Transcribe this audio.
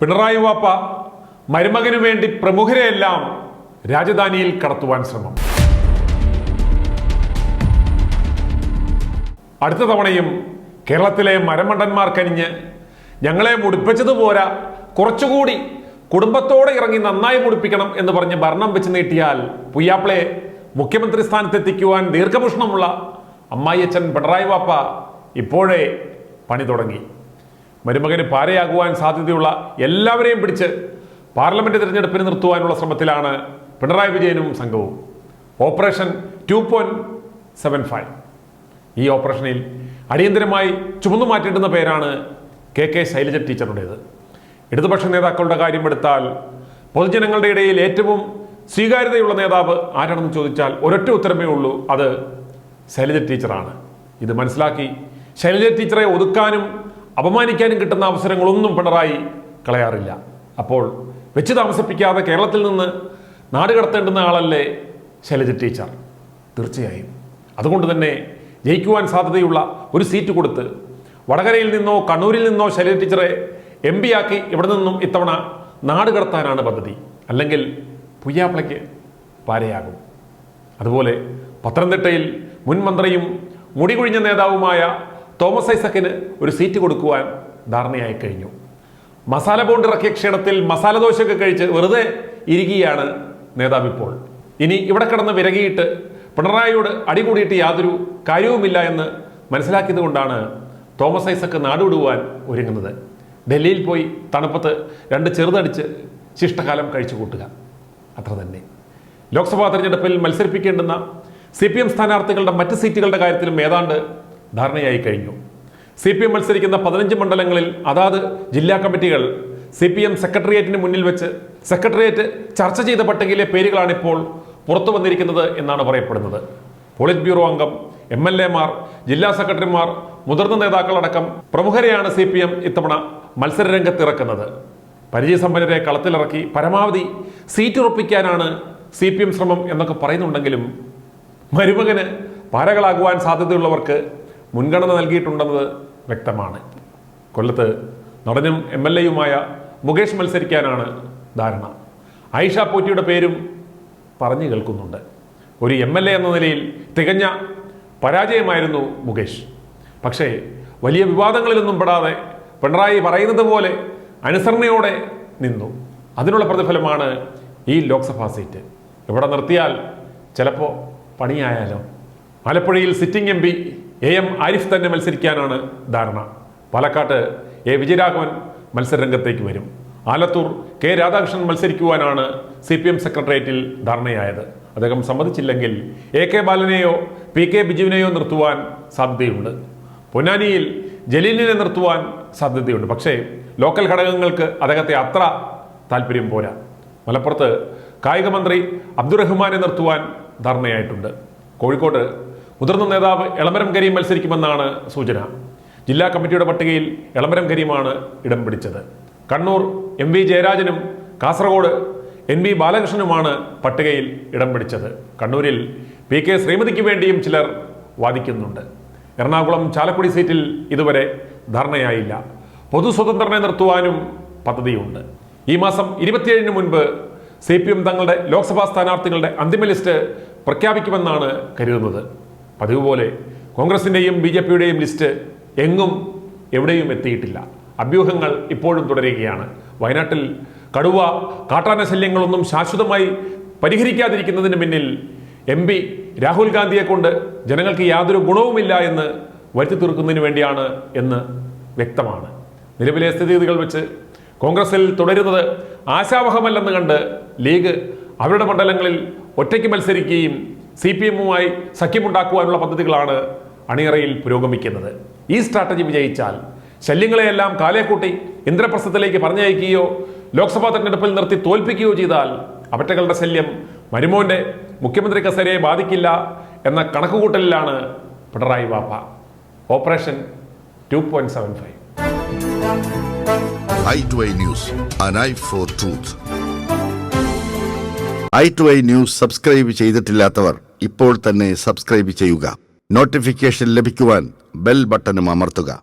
പിണറായി വാപ്പ മരുമകനു വേണ്ടി പ്രമുഖരെയെല്ലാം രാജധാനിയിൽ കടത്തുവാൻ ശ്രമം. അടുത്ത തവണയും കേരളത്തിലെ മരമണ്ടന്മാർക്കനിഞ്ഞ് ഞങ്ങളെ മുടിപ്പിച്ചത് പോരാ കുറച്ചുകൂടി കുടുംബത്തോടെ ഇറങ്ങി നന്നായി മുടിപ്പിക്കണം എന്ന് പറഞ്ഞ് ഭരണം വെച്ച് നീട്ടിയാൽ പുയ്യാപ്പിളെ മുഖ്യമന്ത്രി സ്ഥാനത്തെത്തിക്കുവാൻ ദീർഘഭൂഷണമുള്ള അമ്മായിയച്ചൻ പിണറായി വാപ്പ ഇപ്പോഴേ പണി തുടങ്ങി. മരുമകന് പാരയാകുവാൻ സാധ്യതയുള്ള എല്ലാവരെയും പിടിച്ച് പാർലമെന്റ് തിരഞ്ഞെടുപ്പിന് നിർത്തുവാനുള്ള ശ്രമത്തിലാണ് പിണറായി വിജയനും സംഘവും. Operation two point seven five. ഈ ഓപ്പറേഷനിൽ അടിയന്തരമായി ചുമന്നു മാറ്റേണ്ടുന്ന പേരാണ് കെ കെ ശൈലജ ടീച്ചറുടേത്. ഇടതുപക്ഷ നേതാക്കളുടെ കാര്യം എടുത്താൽ പൊതുജനങ്ങളുടെ ഇടയിൽ ഏറ്റവും സ്വീകാര്യതയുള്ള നേതാവ് ആരാണെന്ന് ചോദിച്ചാൽ ഒരൊറ്റ ഉത്തരമേ ഉള്ളൂ അത് ശൈലജ ടീച്ചറാണ്. ഇത് മനസ്സിലാക്കി ശൈലജ ടീച്ചറെ ഒതുക്കാനും അപമാനിക്കാനും കിട്ടുന്ന അവസരങ്ങളൊന്നും പിണറായി കളയാറില്ല. അപ്പോൾ വെച്ച് താമസിപ്പിക്കാതെ കേരളത്തിൽ നിന്ന് നാട് കടത്തേണ്ടുന്ന ആളല്ലേ ശൈലജ ടീച്ചർ? തീർച്ചയായും. അതുകൊണ്ട് തന്നെ ജയിക്കുവാൻ സാധ്യതയുള്ള ഒരു സീറ്റ് കൊടുത്ത് വടകരയിൽ നിന്നോ കണ്ണൂരിൽ നിന്നോ ശൈലജ ടീച്ചറെ എം പി ആക്കി ഇവിടെ നിന്നും ഇത്തവണ നാട് കടത്താനാണ് പദ്ധതി. അല്ലെങ്കിൽ പുയ്യാപ്പിളയ്ക്ക് പാരയാകും. അതുപോലെ പത്തനംതിട്ടയിൽ മുൻ മന്ത്രിയും മുടികുഴിഞ്ഞ നേതാവുമായ തോമസ് ഐസക്കിന് ഒരു സീറ്റ് കൊടുക്കുവാൻ ധാരണയായി കഴിഞ്ഞു. മസാല ബോണ്ട് ഇറക്കിയ ക്ഷീണത്തിൽ മസാല ദോശയൊക്കെ കഴിച്ച് വെറുതെ ഇരിക്കുകയാണ് നേതാവ് ഇപ്പോൾ. ഇനി ഇവിടെ കിടന്ന് വിരകിയിട്ട് പിണറായിയോട് അടികൂടിയിട്ട് യാതൊരു കാര്യവുമില്ല എന്ന് മനസ്സിലാക്കിയത് കൊണ്ടാണ് തോമസ് ഐസക്ക് നാടുവിടുവാൻ ഒരുങ്ങുന്നത്. ഡൽഹിയിൽ പോയി തണുപ്പത്ത് രണ്ട് ചെറുതടിച്ച് ശിഷ്ടകാലം കഴിച്ചു കൂട്ടുക. അത്ര തന്നെ. ലോക്സഭാ തെരഞ്ഞെടുപ്പിൽ മത്സരിപ്പിക്കേണ്ടുന്ന സി പി എം സ്ഥാനാർത്ഥികളുടെ മറ്റ് സീറ്റുകളുടെ കാര്യത്തിലും ഏതാണ്ട് ധാരണയായി കഴിഞ്ഞു. സി പി എം മത്സരിക്കുന്ന പതിനഞ്ച് മണ്ഡലങ്ങളിൽ അതാത് ജില്ലാ കമ്മിറ്റികൾ സി പി എം സെക്രട്ടേറിയറ്റിന് മുന്നിൽ വെച്ച് സെക്രട്ടേറിയറ്റ് ചർച്ച ചെയ്ത പട്ടികയിലെ പേരുകളാണ് ഇപ്പോൾ പുറത്തു വന്നിരിക്കുന്നത് എന്നാണ് പറയപ്പെടുന്നത്. പോളിറ്റ് ബ്യൂറോ അംഗം എം എൽ എമാർ ജില്ലാ സെക്രട്ടറിമാർ മുതിർന്ന നേതാക്കളടക്കം പ്രമുഖരെയാണ് സി പി എം ഇത്തവണ മത്സരരംഗത്തിറക്കുന്നത്. പരിചയസമ്പന്നരെ കളത്തിലിറക്കി പരമാവധി സീറ്റ് ഉറപ്പിക്കാനാണ് സി പി എം ശ്രമം എന്നൊക്കെ പറയുന്നുണ്ടെങ്കിലും മരുമകന് പാരകളാകുവാൻ സാധ്യതയുള്ളവർക്ക് മുൻഗണന നൽകിയിട്ടുണ്ടെന്നത് വ്യക്തമാണ്. കൊല്ലത്ത് നടനും എം എൽ എയുമായ മുകേഷ് മത്സരിക്കാനാണ് ധാരണ. ആയിഷ പോറ്റിയുടെ പേരും പറഞ്ഞു കേൾക്കുന്നുണ്ട്. ഒരു എം എൽ എ എന്ന നിലയിൽ തികഞ്ഞ പരാജയമായിരുന്നു മുകേഷ്. പക്ഷേ വലിയ വിവാദങ്ങളിലൊന്നും പെടാതെ പിണറായി പറയുന്നത് പോലെ അനുസരണയോടെ നിന്നു. അതിനുള്ള പ്രതിഫലമാണ് ഈ ലോക്സഭാ സീറ്റ്. ഇവിടെ നിർത്തിയാൽ ചിലപ്പോൾ പണിയായാലോ? ആലപ്പുഴയിൽ sitting M A M Arif തന്നെ മത്സരിക്കാനാണ് ധാരണ. പാലക്കാട്ട് എ വിജയരാഘവൻ മത്സരരംഗത്തേക്ക് വരും. ആലത്തൂർ കെ രാധാകൃഷ്ണൻ മത്സരിക്കുവാനാണ് സി പി എം സെക്രട്ടേറിയറ്റിൽ ധാരണയായത്. അദ്ദേഹം സമ്മതിച്ചില്ലെങ്കിൽ എ കെ ബാലനെയോ പി കെ ബിജുവിനെയോ നിർത്തുവാൻ സാധ്യതയുണ്ട്. പൊന്നാനിയിൽ ജലീലിനെ നിർത്തുവാൻ സാധ്യതയുണ്ട്. പക്ഷേ ലോക്കൽ ഘടകങ്ങൾക്ക് അദ്ദേഹത്തെ അത്ര താല്പര്യം പോരാ. മലപ്പുറത്ത് കായികമന്ത്രി അബ്ദുറഹ്മാനെ നിർത്തുവാൻ ധാരണയായിട്ടുണ്ട്. കോഴിക്കോട് മുതിർന്ന നേതാവ് എളമരം കരീം മത്സരിക്കുമെന്നാണ് സൂചന. ജില്ലാ കമ്മിറ്റിയുടെ പട്ടികയിൽ എളമരം കരീമാണ് ഇടം പിടിച്ചത്. കണ്ണൂർ എം വി ജയരാജനും കാസർഗോഡ് എൻ വി ബാലകൃഷ്ണനുമാണ് പട്ടികയിൽ ഇടം പിടിച്ചത്. കണ്ണൂരിൽ പി കെ ശ്രീമതിക്ക് വേണ്ടിയും ചിലർ വാദിക്കുന്നുണ്ട്. എറണാകുളം ചാലക്കുടി സീറ്റിൽ ഇതുവരെ ധാരണയായില്ല. പൊതു സ്വതന്ത്രനെ നിർത്തുവാനും പദ്ധതിയുണ്ട്. ഈ മാസം ഇരുപത്തിയേഴിന് മുൻപ് സി പി എം തങ്ങളുടെ ലോക്സഭാ സ്ഥാനാർത്ഥികളുടെ അന്തിമ ലിസ്റ്റ് പ്രഖ്യാപിക്കുമെന്നാണ് കരുതുന്നത്. പതിവ് പോലെ കോൺഗ്രസിന്റെയും ബി ജെ പിയുടെയും ലിസ്റ്റ് എങ്ങും എവിടെയും എത്തിയിട്ടില്ല. അഭ്യൂഹങ്ങൾ ഇപ്പോഴും തുടരുകയാണ്. വയനാട്ടിൽ കടുവ കാട്ടാന ശല്യങ്ങളൊന്നും ശാശ്വതമായി പരിഹരിക്കാതിരിക്കുന്നതിന് പിന്നിൽ എം പി രാഹുൽ ഗാന്ധിയെക്കൊണ്ട് ജനങ്ങൾക്ക് യാതൊരു ഗുണവുമില്ല എന്ന് വരുത്തി തീർക്കുന്നതിന് വേണ്ടിയാണ് എന്ന് വ്യക്തമാണ്. നിലവിലെ സ്ഥിതിഗതികൾ വെച്ച് കോൺഗ്രസിൽ തുടരുന്നത് ആശാവഹമല്ലെന്ന് കണ്ട് ലീഗ് അവരുടെ മണ്ഡലങ്ങളിൽ ഒറ്റയ്ക്ക് മത്സരിക്കുകയും സി പി എമ്മുമായി സഖ്യമുണ്ടാക്കുവാനുള്ള പദ്ധതികളാണ് അണിയറയിൽ പുരോഗമിക്കുന്നത്. ഈ സ്ട്രാറ്റജി വിജയിച്ചാൽ ശല്യങ്ങളെയെല്ലാം കാലേക്കൂട്ടി ഇന്ദ്രപ്രസ്ഥത്തിലേക്ക് പറഞ്ഞയക്കുകയോ ലോക്സഭാ തെരഞ്ഞെടുപ്പിൽ നിർത്തി തോൽപ്പിക്കുകയോ ചെയ്താൽ അവറ്റകളുടെ ശല്യം മരുമോന്റെ മുഖ്യമന്ത്രി കസേരയെ ബാധിക്കില്ല എന്ന കണക്കുകൂട്ടലിലാണ് പിണറായി വാപ്പ operation two point seven five. Eye to eye news for truth eye to eye news subscribe ചെയ്തിട്ടില്ലാത്തവർ ഇപ്പോൾ തന്നെ സബ്സ്ക്രൈബ് ചെയ്യുക. നോട്ടിഫിക്കേഷൻ ലഭിക്കുവാൻ ബെൽ ബട്ടണും അമർത്തുക.